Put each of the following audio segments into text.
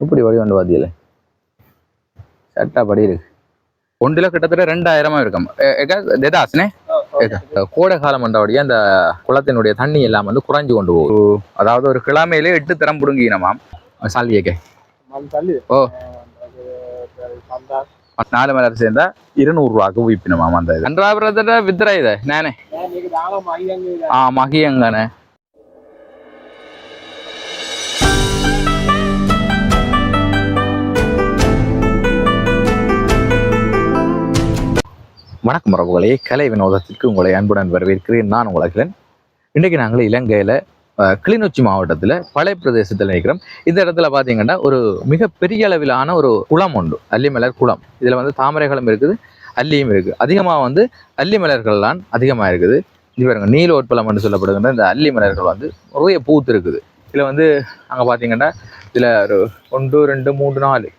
இப்படி வழி கொண்டு பாத்தியல? சட்டா படி இருக்கு. ஒன்றுல கிட்டத்தட்ட ரெண்டாயிரமா இருக்கும். தெதாஸ்னே? கோடை காலம் வந்தபடியே அந்த குளத்தினுடைய தண்ணி எல்லாம் வந்து குறைஞ்சு கொண்டு போகும் அதாவது ஒரு கிழமையிலே எட்டு தரம் புடுங்கினமாம். சாலியக்கே ஓ. நாலு மணி நேரம் சேர்ந்தா இருநூறு ரூபாய்க்கு விப்பினமாம் அந்த ரெண்டாவது வித்ரா இதை. நானே. ஆ மகியங்கண்ணே வணக்கம் உறவுகளே கலை வினோதத்திற்கு உங்களை அன்புடன் வரவேற்கிறேன். நான் உலகிலன் இன்றைக்கு நாங்கள் இலங்கையில் கிளிநொச்சி மாவட்டத்தில் பழைய பிரதேசத்தில் நிற்கிறோம் இந்த இடத்துல பார்த்தீங்கன்னா ஒரு மிக பெரிய அளவிலான ஒரு குளம் உண்டு. அல்லிமலர் குளம். இதில் வந்து தாமரைகளும் இருக்குது அல்லியும் இருக்குது அதிகமாக வந்து அல்லிமலர்கள் தான் அதிகமாக இருக்குது. இது பாருங்க நீல உட்பலம் என்று சொல்லப்படுகின்ற இந்த அல்லிமலர்கள் வந்து நிறைய பூத்து இருக்குது இதில் வந்து அங்கே பார்த்தீங்கன்னா இதில் ஒரு ஒன்று ரெண்டு மூன்று நாலு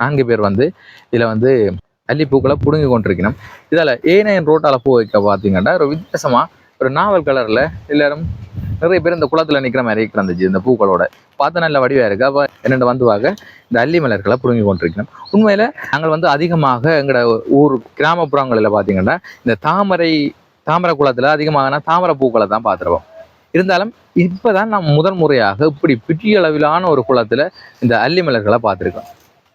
நான்கு பேர் வந்து இதில் வந்து அல்லிப்பூக்களை பிடுங்கி கொண்டிருக்கணும். இதில் ஏனையன் ரோட்டால் பூ வைக்க பார்த்தீங்கன்னா ஒரு வித்தியாசமாக ஒரு நாவல் கலரில் எல்லாரும் நிறைய பேர் இந்த குளத்தில் நிற்கிற மாதிரி கிடந்துச்சு இந்த பூக்களோட. பார்த்தா நல்ல வடிவாக இருக்குது அப்போ என்னென்ன வந்துவாக இந்த அல்லி மலர்களை புடுங்கி கொண்டிருக்கணும். உண்மையில் நாங்கள் வந்து அதிகமாக எங்களோட ஊர் கிராமப்புறங்களில் பார்த்தீங்கன்னா இந்த தாமரை தாமரை குளத்தில் அதிகமாக தாமரை பூக்களை தான் பார்த்துருவோம் இருந்தாலும் இப்போ தான் நான் முதல் முறையாக இப்படி பெரிய அளவிலான ஒரு குளத்தில் இந்த அல்லி மலர்களை பார்த்துருக்கோம்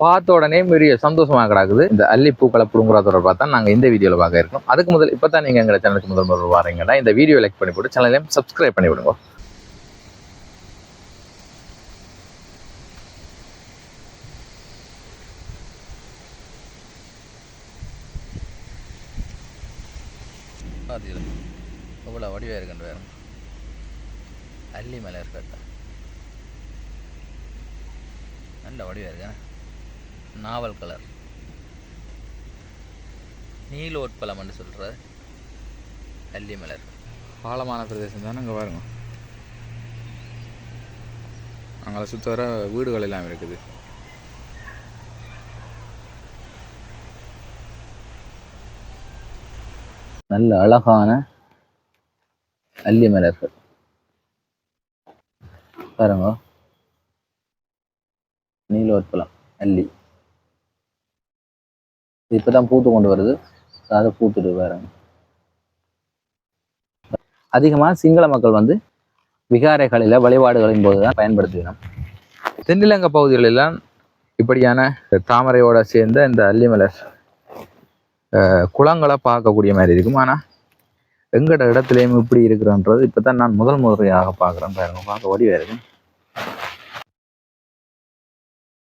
பார்த்த உடனே பெரிய சந்தோஷமாக கிடக்குது. இந்த அல்லி பூக்களை புடுங்குற தொடர்பாக நாங்கள் இந்த வீடியோவில் பார்க்க இருக்கோம். அதுக்கு முதல் இப்போ தான் நீங்கள் எங்கள் சேனலுக்கு முதல் முதல் வரீங்கன்னா இந்த வீடியோ லைக் பண்ணி போட்டு சேனலையும் சப்ஸ்கிரைப் பண்ணி விடுங்க. எவ்வளோ வடிவாக இருக்குன்ற வேறு அல்லி மலை இருக்கட்டா நல்ல வடிவாக இருக்கேன் நாவல் கலர். நீலோட்பலம்னு சொல்கிற அல்லி மலர். பாலமான பிரதேசம் தானே அங்கே பாருங்க. அங்கே சுற்றி வர வீடுகள் எல்லாம் இருக்குது. நல்ல அழகான அல்லி மலர்கள். பாருங்க. நீலோட்பலம் அல்லி இது இப்பதான் பூத்து கொண்டு வருது. அதை பூத்துட்டு பாருங்க அதிகமாக சிங்கள மக்கள் வந்து விகாரைகளில் வழிபாடுகளின் போது தான் பயன்படுத்துகிறோம் தென்னிலங்க பகுதிகளெல்லாம் இப்படியான தாமரையோட சேர்ந்த இந்த அல்லிமலர் அஹ், குளங்களை பார்க்கக்கூடிய மாதிரி இருக்கும். ஆனால் எங்கட இடத்துலையும் இப்படி இருக்கிறன்றது இப்போ தான் நான் முதல் முறையாக பார்க்குறேன் பாருங்க. பார்க்க வடிவாக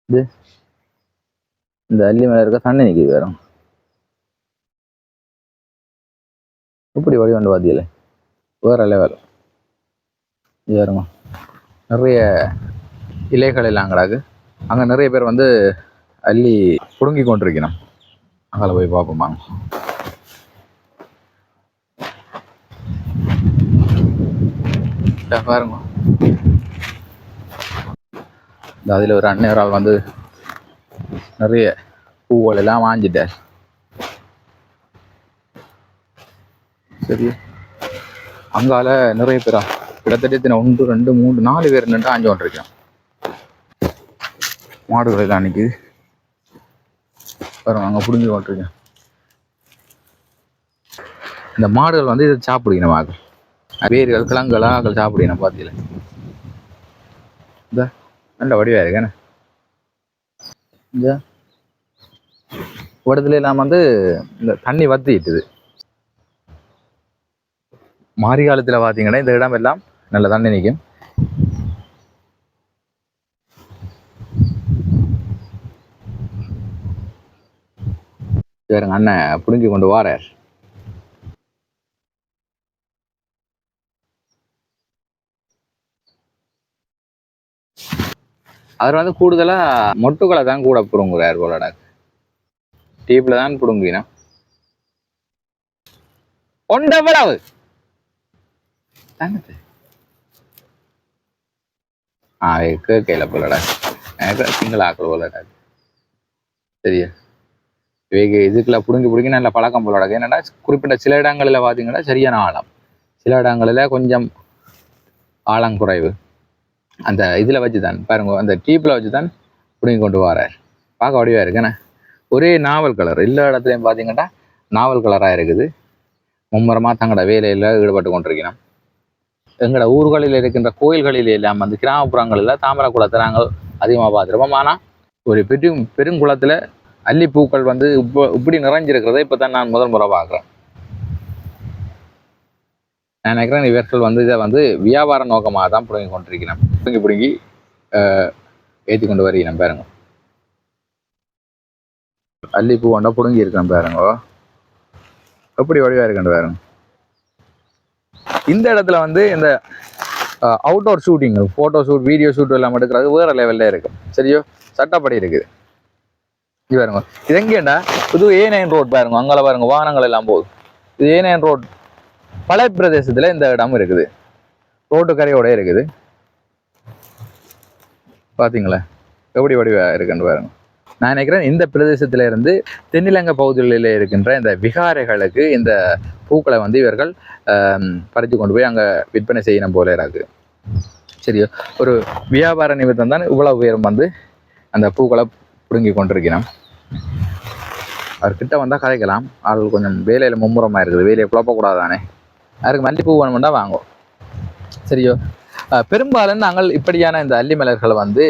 இது இந்த அல்லி மேல இருக்க தண்ணி நிற்கிது வேறும் இப்படி வழிவண்டு கொண்டு பாத்தியல வேற லெவல் வேறுங்க நிறைய இலைகள் எல்லாம் கிடக்கு. அங்கே நிறைய பேர் வந்து அள்ளி புடுங்கி கொண்டிருக்கணும். அங்கே போய் பார்ப்போம் வாங்க. பாருங்க. இந்த அதில் ஒரு அன்னையரால் வந்து நிறைய பூக்கள் எல்லாம் வாங்கிட்டார் சரி அங்கால நிறைய பேரா கிட்டத்தட்ட இத்தனை ஒன்று ரெண்டு மூணு நாலு பேர் நின்று ஆஞ்சு கொண்டிருக்கோம் மாடுகள் எல்லாம் நிற்குது பாருங்க அங்கே பிடுங்கி கொண்டிருக்கேன் இந்த மாடுகள் வந்து இதை சாப்பிடுங்க ஆகும் வேர்கள் கிழங்குலாம் அங்கே சாப்பிடுங்க பார்த்தீங்களா இந்த நல்ல வடிவாக இருக்கேன்னு இந்த இடத்துல எல்லாம் வந்து இந்த தண்ணி வத்திட்டுது மாரி காலத்தில் பார்த்தீங்கன்னா இந்த இடம் எல்லாம் நல்ல தண்ணி நிற்கும். வேறுங்க அண்ணன் பிடுங்கி கொண்டு வாரார். அவர் வந்து கூடுதலா மொட்டுக்களை தான் கூட பிடுங்குறார் போலடா. டீப்ல தான் பிடுங்கினா ஒன்றவ்வளவு தானது. ஆ கேட்கல போலடா எனக்கு சிங்கிள் ஆக்கல போலடா சரியா? இவைக்கு இதுக்குள்ள பிடுங்கி பிடுங்கி நல்ல பழக்கம் போலடா. என்னன்னா குறிப்பிட்ட சில இடங்களில் பார்த்தீங்கன்னா சரியான ஆழம். சில இடங்களில் கொஞ்சம் ஆழம் குறைவு. அந்த இதில் வச்சு தான் பாருங்க அந்த டீப்பில் வச்சு தான் பிடுங்கி கொண்டு வரார் பார்க்க வடிவாக இருக்குண்ணே ஒரே நாவல் கலர் எல்லா இடத்துலையும் பார்த்தீங்கன்னா நாவல் கலராக இருக்குது. மும்மரமாக தங்களோட வேலையில் ஈடுபட்டு கொண்டிருக்கிறோம். எங்களோட ஊர்களில் இருக்கின்ற கோயில்களில் எல்லாம் வந்து கிராமப்புறங்களில் தாமரை குளத்தை நாங்கள் அதிகமாக பார்த்துருப்போம். ஆனால் ஒரு பெரும் பெருங்குளத்தில் அல்லிப்பூக்கள் வந்து இப்போ இப்படி நிறைஞ்சிருக்கிறத இப்போ தான் நான் முதல் முறை பார்க்குறேன். நான் நினைக்கிறேன் இவர்கள் வந்து இதை வந்து வியாபார நோக்கமாக தான் பிடுங்கி கொண்டிருக்கிறேன் பிடுங்கி பிடுங்கி ஏற்றி கொண்டு வருகிறேன் பாருங்கள் அல்லிப்பூ ஒன்றா பிடுங்கி இருக்கிறேன் பாருங்க. எப்படி வடிவாக இருக்கேன் பாருங்க. இந்த இடத்துல வந்து இந்த outdoor shooting photo shoot video shoot எல்லாம் எடுக்கிறது வேறு லெவலில் இருக்கும் சரியோ? சட்டப்படி இருக்குது. இது பாருங்க. இது எங்கேண்டா புது ஏ நைன் ரோட் பாருங்க. அங்கே பாருங்க வாகனங்கள் எல்லாம் போகுது இது ஏ நைன் ரோட் பழைய பிரதேசத்தில் இந்த இடம் இருக்குது. ரோட்டு கரையோட இருக்குது. பார்த்தீங்களா எப்படி வடிவாக இருக்குன்னு பாருங்க. நான் நினைக்கிறேன் இந்த பிரதேசத்துல இருந்து தென்னிலங்கை பகுதிகளில் இருக்கின்ற இந்த விகாரைகளுக்கு இந்த பூக்களை வந்து இவர்கள் பறித்து கொண்டு போய் அங்கே விற்பனை செய்யணும் போல இருக்கு. சரியோ ஒரு வியாபார நிமித்தம் தான் இவ்வளவு உயரம் வந்து அந்த பூக்களை பிடுங்கி கொண்டிருக்கிறோம். அவர்கிட்ட வந்தால் கதைக்கலாம். ஆள் கொஞ்சம் வேலையில் மும்முரமாக இருக்குது. வேலையை குழப்பக்கூடாதானே யாருக்கு மல்லிப்பூ வேணும்னா வாங்குவோம் சரியோ. பெரும்பாலும் நாங்கள் இப்படியான இந்த அல்லி மலர்களை வந்து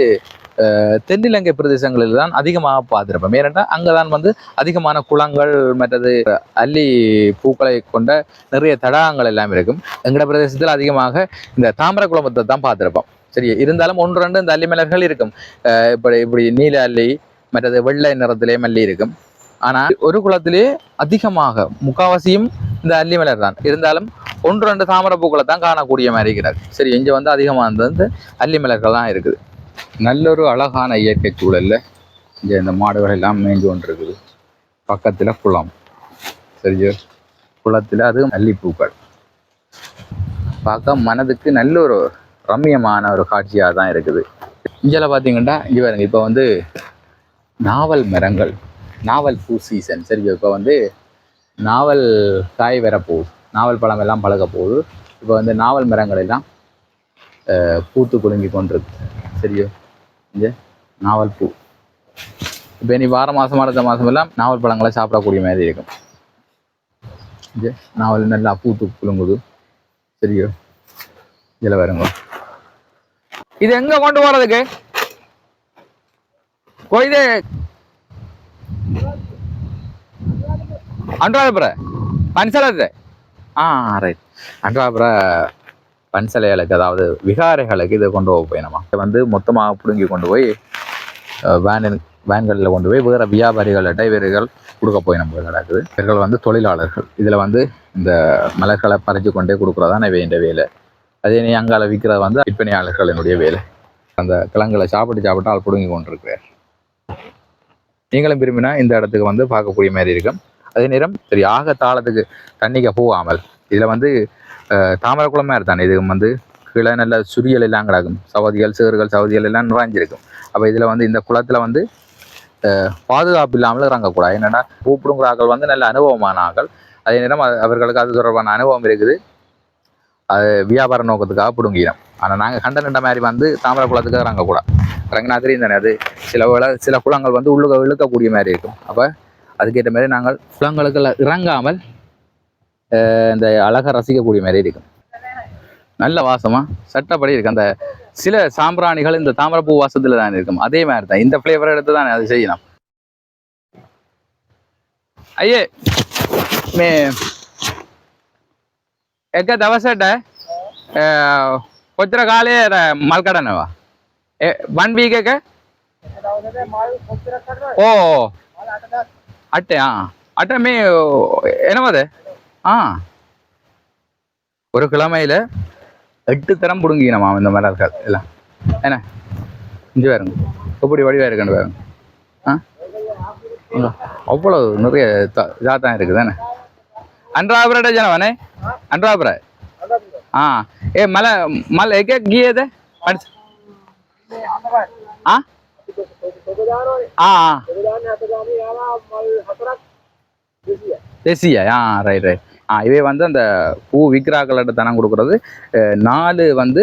தென்னிலங்கை பிரதேசங்களில் தான் அதிகமாக பார்த்துருப்போம். ஏனென்றால் அங்கே தான் வந்து அதிகமான குளங்கள் மற்றது அல்லி பூக்களை கொண்ட நிறைய தடாகங்கள் எல்லாம் இருக்கும். எங்கட பிரதேசத்தில் அதிகமாக இந்த தாமரை குளமத்தை தான் பார்த்துருப்போம். சரி இருந்தாலும் ஒன்று ரெண்டு இந்த அல்லி மலர்கள் இருக்கும். அஹ் இப்படி இப்படி நீல அல்லி மற்றது வெள்ளை நிறத்திலே மல்லி இருக்கும். ஆனால் ஒரு குளத்திலே அதிகமாக முக்காவாசியும் இந்த அல்லி மலர் தான். இருந்தாலும் ஒன்று ரெண்டு தாமரை பூக்களை தான் காணக்கூடிய மாதிரி இருக்கிறார் சரி இங்கே வந்து அதிகமாக வந்து இந்த அல்லி மலர்கள் தான் இருக்குது. நல்ல ஒரு அழகான இயற்கை சூழல்ல இங்கே இந்த மாடுகள் எல்லாம் மேய்ஞ்சு கொண்டு இருக்குது பக்கத்தில் குளம். சரியோ? குளத்தில் அது மல்லிப்பூக்கள். பார்க்க மனதுக்கு நல்ல ஒரு ரம்மியமான ஒரு காட்சியாக தான் இருக்குது. இங்கே பார்த்தீங்கன்னா இங்கே பாருங்க இப்போ வந்து நாவல் மரங்கள் நாவல் பூ சீசன் சரி இப்போ வந்து நாவல் காய் வரப்போகுது நாவல் பழம் எல்லாம் பழக போகுது. இப்போ வந்து நாவல் மரங்கள் எல்லாம் அஹ், பூத்து குலுங்கி கொண்டிருக்கு. சரியோ இந்த நாவல் பூ. இப்போ இனி வார மாதம் அடுத்த மாதம் எல்லாம் நாவல் பழங்களை சாப்பிடக்கூடிய மாதிரி இருக்கும். இங்கே நாவல் நல்லா பூத்து புழுங்குது சரியோ? இதில் வருங்க இது எங்க கொண்டு போறதுக்கு? கொய்து அன்றாபுர பன்சலத்து ஆ ரைட் அன்றாபுர பன்சலைகளுக்கு அதாவது விகாரைகளுக்கு இதை கொண்டு போக போயினமா? இதை வந்து மொத்தமாக பிடுங்கி கொண்டு போய் வேன் வேன்களில் கொண்டு போய் வேறு வியாபாரிகள்கிட்ட இவர்கள் கொடுக்க போய் நம்ம நடக்குது இவர்கள் வந்து தொழிலாளர்கள். இதில் வந்து இந்த மலர்களை பறித்து கொண்டே கொடுக்குறதான வேண்டிய வேலை. அதே நீ அங்கால விற்கிறது வந்து விற்பனையாளர்களினுடைய வேலை. அந்த கிழங்குகளை சாப்பிட்டு சாப்பிட்டு ஆள் பிடுங்கி கொண்டிருக்கிறார். நீங்களும் விரும்பினா இந்த இடத்துக்கு வந்து பார்க்கக்கூடிய மாதிரி இருக்கும். அதே நேரம் சரி ஆக தாளத்துக்கு தண்ணிக்க போகாமல் இதில் வந்து தாமரை குளமாக இருந்தானே இது வந்து கீழே நல்ல சுரியல் எல்லாம் கிடக்கும். சவதிகள் சேறுகள் சவதிகள் எல்லாம் நிறைஞ்சிருக்கும். அப்போ இதில் வந்து இந்த குளத்தில் வந்து பாதுகாப்பு இல்லாமல் இறங்கக்கூடாது. என்னென்னா கூப்பிடுங்கிற வந்து நல்ல அனுபவமான ஆக்கள். அதே நேரம் அவர்களுக்கு அது தொடர்பான அனுபவம் இருக்குது. அது வியாபார நோக்கத்துக்காக பிடுங்கிடும். ஆனால் நாங்கள் கண்ட நின்ற மாதிரி வந்து தாமரை குளத்துக்கு இறங்கக்கூடாது. இறங்கினா தெரியும் தானே அது சில வேளை சில குளங்கள் வந்து உள்ளுக இழுக்கக்கூடிய மாதிரி இருக்கும். அப்போ அதுக்கேற்ற மாதிரி நாங்கள் குளங்களுக்கு இறங்காமல் இந்த அழகை ரசிக்கக்கூடிய மாதிரி இருக்கும் நல்ல வாசமா சட்டப்படி இருக்கு அந்த சில சாம்பிராணிகள் இந்த தாமரைப்பூ வாசத்துல தான் இருக்கும் அதே மாதிரி தான் இந்த ஃப்ளேவர் எடுத்து தான் அது செய்யலாம் ஐயே மே එක දවසට කොච්චර කාලය මල් කඩනවා වන් වීක එක ඕ අට්ටේ ආ අට මේ එනවද ஆ. ஒரு கிழமையில் எட்டு தரம் பிடுங்கிக்கணுமா இந்த மாதிரி இருக்காது எல்லாம். என்ன? இஞ்சி பாருங்க. எப்படி வடிவாக இருக்குன்னு பாருங்க. ஆ? அவ்வளோ நிறைய இதாக தான் இருக்குது. தானே அன்றாபுரட ஜனவானே. அன்றாபுர. ஆ. ஏ மலை மலை எக்கே கீயது அடிச்சு ஆ? ஆ தேசியா. ஆ ரைட் ரைட் இவை வந்து அந்த பூ விக்கிராக்களிட்ட தனம் கொடுக்குறது நாலு வந்து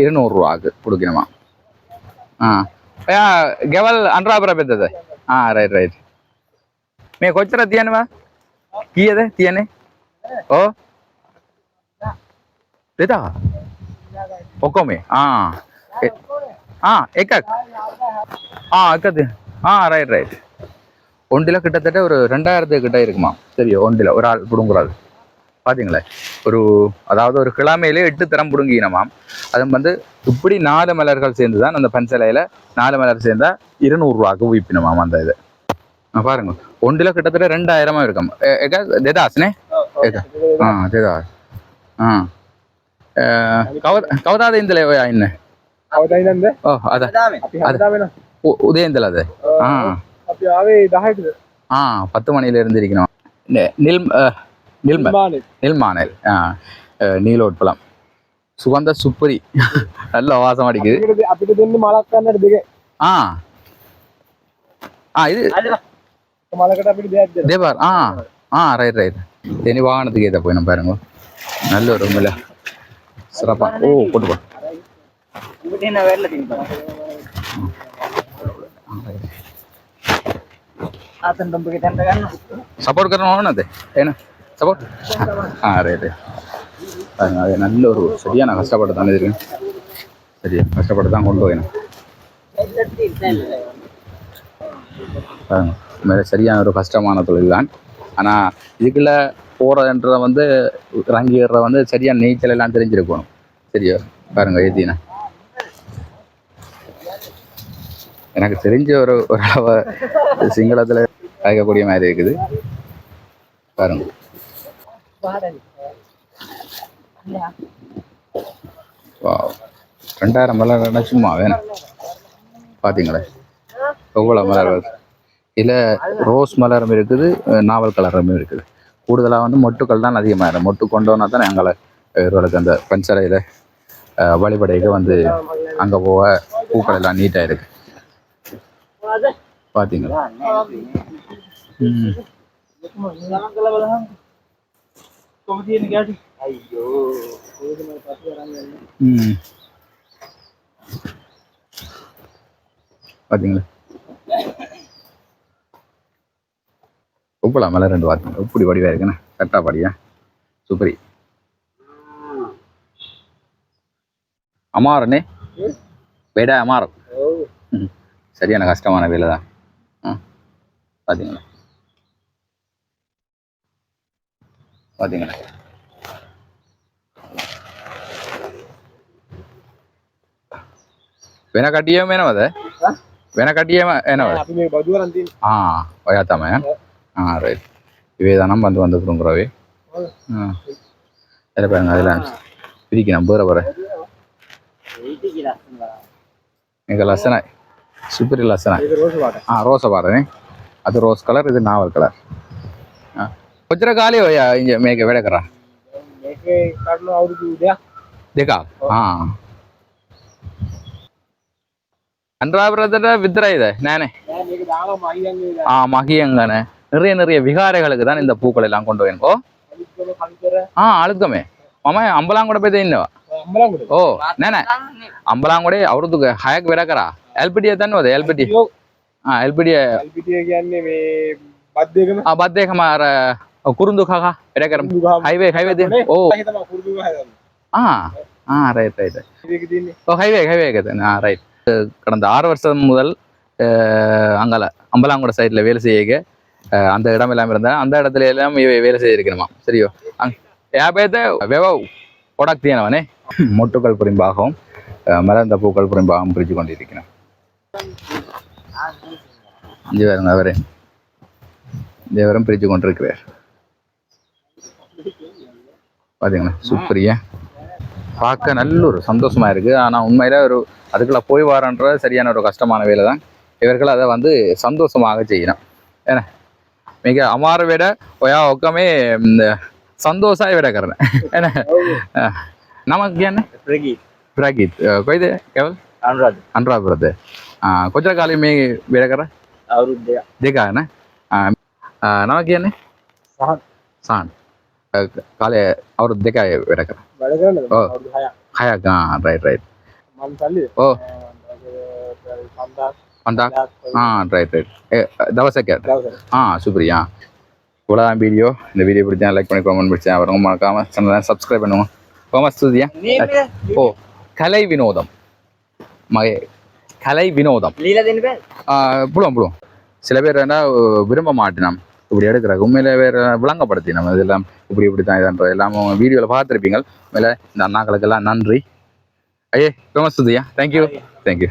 இருநூறுரூவாக்கு கொடுக்கணுமா? ஆ. యా గెవల్ అనరాపురా పెద్దది రైట్ రైట్ మీకు వచ్చిరా తీయనివా తీయదే తీయని ఓ లేదా ఒక్కోమి ఎక్క ఎక్కது ஆ. ரைட் ரைட் ஒண்டில் கிட்டத்தட்ட ஒரு ரெண்டாயிரத்து கிட்ட இருக்குமா? சரி ஒண்டில் ஒரு ஆள் பிடுங்குறாது பார்த்தீங்களா ஒரு அதாவது ஒரு கிழமையிலே எட்டு தரம் பிடுங்கினமாம் அது வந்து இப்படி நாலு மலர்கள் சேர்ந்து தான் அந்த பன்சலையில் நாலு மலர் சேர்ந்தால் இருநூறுவாக்கு ஊப்பினமாம் அந்த இது. பாருங்க. ஒன்றில் கிட்டத்தட்ட ரெண்டாயிரமா இருக்கும். தேதாஸ்னே ஆ தேதா ஆ. கவ கவதாதேந்தில என்ன? ஓ அதான் அதான் உதயந்தில் அது. ஆ. ஆ பத்து மணியில இருந்து இருக்கணும் நில் நில்மணல் நில்மானல். நீலோட் பழம். சுகந்த சுப்பரி. நல்ல வாசம் அடிக்குது. அப்படி தின்னு மழைக்கான எடுத்துக்க. ஆ. ஆ இது மழைக்கட்ட அப்படி தேவார் ஆ. ஆ ரைட் ரைட் இனி வாகனத்துக்கு ஏற்ற போயிடும் பாருங்க. நல்ல ஒரு உண்மையில சிறப்பா. ஓ போட்டு போ. ಸಪೋರ್ಟ್ ಕರ್ನೋ ಏನತ್ತೆ சப்போர்ட் ஆ ரைட்டு அது நல்ல ஒரு சரியாக நான் கஷ்டப்பட்டு தான் இருக்கேன் சரியா கஷ்டப்பட்டு தான் கொண்டு போயினேன் மாதிரி சரியான ஒரு கஷ்டமான தொழில் தான் ஆனால் இதுக்குள்ளே போகிறதுன்றத வந்து இறங்கி ஏறுற வந்து சரியான நீச்சல் எல்லாம் தெரிஞ்சிருக்கணும் சரியா பாருங்க ஏத்தினா எனக்கு தெரிஞ்ச ஒரு ஒரு அளவு சிங்களத்தில் கேட்கக்கூடிய மாதிரி இருக்குது பாருங்கள் ரெண்டாயிரம் மலர் சும்மா வேணும். பார்த்தீங்களே எவ்வளோ மலர் இதில் ரோஸ் மலரும் இருக்குது நாவல் கலரும் இருக்குது. கூடுதலாக வந்து மொட்டுக்கள் தான் அதிகமாக இருக்கும் மொட்டு கொண்டோன்னா தான் எங்களை இவர்களுக்கு அந்த பஞ்சரையில் வழிபடைக்கு வந்து அங்கே போக பூக்கள் எல்லாம் நீட்டாக இருக்கு. பார்த்தீங்களா குமத்தி பார்த்தீங்களா உப்புலாம் மேல ரெண்டு வார்த்தை. உப்புடி வடிவாக இருக்குண்ணா. கரெக்டா படியா? சூப்பரி. அமாரண்ணே வேடா அமாரம். சரியான கஷ்டமான வேலை தான் ஆ. பார்த்தீங்களா பார்த்தீங்களா වෙන කටියම එනවද වෙන කටියම එනවද අපි මේ බදුව අරන් තියෙන ஆ ඔයා තමයි ஆ ரைட் இவே தானம் வந்து வந்து கொடுங்குறவே ஆ அதில் பாருங்க அதில் பிரிக்கணும் பேர போகிற ඒටි කියලා අස්සනවා மிக லசனாய் சூப்பர் லசனாய் ඒක රෝස පාට ஆ ரோஸை பாருங்க அது ரோஸ் கலர் இது நாவல் கலர் ஆ கொச்சர காலி ஒய்யா இங்கே மேக விடக்கிறா මේකේ කරුණු අවුරුදු දෙයක් දෙකක් ஆ அன்றாபுரத்தோட வித்ரா இது நானே නෑ මේක දාලා මහියන්ගේ ஆ மகியங்கண்ணே நிறைய நிறைய விகாரைகளுக்கு தான் இந்த பூக்கள் எல்லாம் கொண்டு போயிருக்கோம் ஓ අනිත්කම කල්කර ஆ அழுக்கமே මම අම්බලාංගොඩ පෙත ඉන්නවා අම්මලංගුට ඕ නෑ නෑ අම්බලාංගොඩේ අවුරුදු හයක් වැඩ කරා එල්පිටිය දන්නවද එල්පිටිය ආ එල්පිටිය අල්පිටිය කියන්නේ මේ බද්ධයකම ආ බද්දේකම අර కురుందు ఖాఖా highway highway highway oh ah ah right right oh highway highway இருக்குது ஆ ரைட் கடந்த ஆறு வருஷம் முதல் eh, அங்கால அம்பலாங்கோட சைடில் வேலை செய்ய eh, அந்த இடம் எல்லாம் இருந்தேன். அந்த இடத்துல எல்லாம் வேலை செய்திருக்கணுமா? சரியோ? யாபேத்த வெவ் ஒடாக்தியானவனே மொட்டுக்கள் புரிம்பாகவும் eh, மலர்ந்த பூக்கள் புரிம்பாகவும் பிரித்து கொண்டிருக்கிறேன். அஞ்சு பேருங்க அவரே. தேவரம் பிரித்து கொண்டிருக்கிறார். பார்த்தீங்களா சூப்பரியா? பார்க்க நல்ல ஒரு சந்தோஷமாக இருக்குது ஆனால் உண்மையில் ஒரு அதுக்குள்ளே போய் வரன்றது சரியான ஒரு கஷ்டமான வேலை தான். இவர்கள் அதை வந்து சந்தோஷமாக செய்யணும். ஏன்னா மிக அமார விட ஒயா ஒக்கமே இந்த சந்தோஷம் விட கரணேன் ஏன்னா நமக்கு என்ன? பிரகீத். பிரகீத். கொய்து கேவல்? அனுராத் அனுராத் பிரதர் கொஞ்ச காலமே விடக்கற ಅವರು ದೇಗ ದೇಗ நமக்கு ಏನು ಸಾನ್ சாண் ಕಾಲೇ ಅವ್ರದ್ದು ಬೇಕಾ ಬೇಡಕ ಓ ಹಾಯಾಕ ಹಾಂ ರೈಟ್ ರೈಟ್ ಓ ಪಂದಾಕ್ ಹಾಂ ரைட் ரைட் தவசக்கே ஆ சுப்ரியா இவ்வளோதான் வீடியோ இந்த வீடியோ பிடிச்சா லைக் பண்ணி கமெண்ட் பிடிச்சா வரும் மறக்காம சேனலை சப்ஸ்கிரைப் பண்ணுவோம் கோமஸ் சுதியா ஓ கலை வினோதம். மகே கலை வினோதம். புழுவோம் புழுவோம் சில பேர் வேண்டாம் விரும்ப மாட்டேன் இப்படி எடுக்கிறாங்க. உண்மையில வேற விளங்கப்படுத்தி நம்ம இதெல்லாம் இப்படி இப்படி தான் இதான்ற எல்லாம் வீடியோவில் பார்த்துருப்பீங்க. உண்மையில இந்த அண்ணாக்களுக்கெல்லாம் நன்றி. ஐயே கோமஸ் ஸ்துதியா தேங்க்யூ தேங்க்யூ